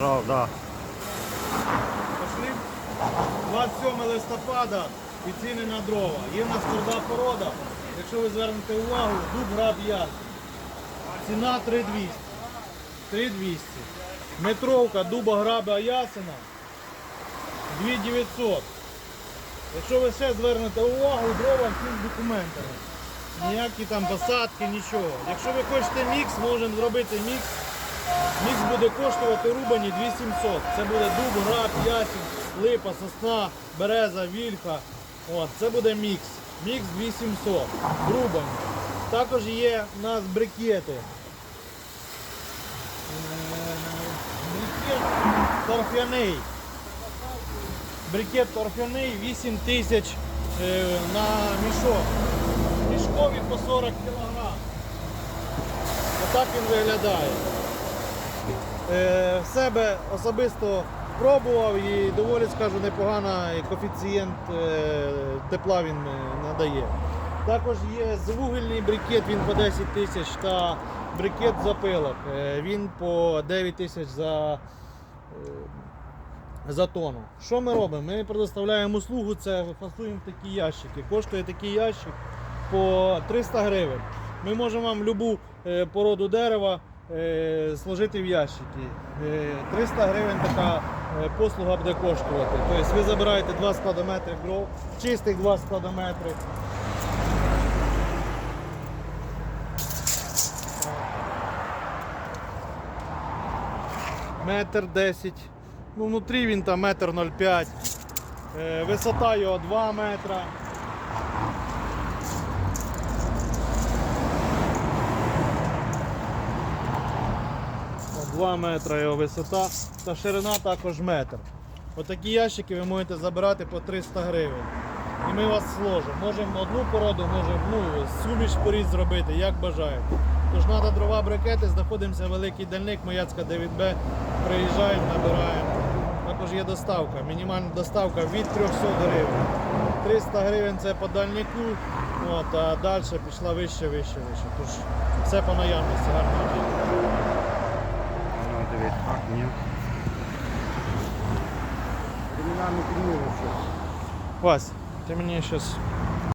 Правда. Пошли. 27 листопада і ціни на дрова. Є в нас тверда порода. Якщо ви звернете увагу, дуб граб яр. Ціна 3200. 3200. Метровка дуба граба ясена 2900. Якщо ви ще звернете увагу, дрова всі з документами. Ніякі там посадки, нічого. Якщо ви хочете мікс, можемо зробити мікс. Мікс буде коштувати рубані 2700. Це буде дуб, граб, ясень, липа, сосна, береза, вільха. От, це буде мікс. Мікс 2700. Рубані. Також є у нас брикети. Брикет торфяний. Брикет торфяний 8 тисяч е, на мішок. Мішкові по 40 кг. Отак він виглядає. Е, в себе особисто пробував і доволі скажу непоганий коефіцієнт е, тепла він е, надає. Також є звугільний брикет, він по 10 тисяч та брикет запилок. Він по 9 тисяч за, за тонну. Що ми робимо? Ми предоставляємо услугу, це фасуємо такі ящики. Коштує такий ящик по 300 гривень. Ми можемо вам е, породу дерева е, сложити в ящики. Е, 300 гривень така е, послуга буде коштувати. Тобто ви забираєте 2 складометри дров, чистих 2 складометри. Метр 10. Ну, внутрі він там метр 0,5. Е, Висота його 2 метра. 2 метри його висота та ширина також метр. Отакі ящики ви можете забирати по 300 гривень. І ми вас сложимо. Можемо одну породу, можемо ну, суміш порід зробити, як бажаєте. Тож треба дрова брикети, знаходимося великий дальник, Маяцька 9Б. Приїжджаємо, набираємо. Також є доставка. Мінімальна доставка від 300 гривень. 300 гривень це по дальнику, от, а далі пішла вище, вище, вище. Тож все по наявності. Ну, дивіться, ні. Вась, ти мені зараз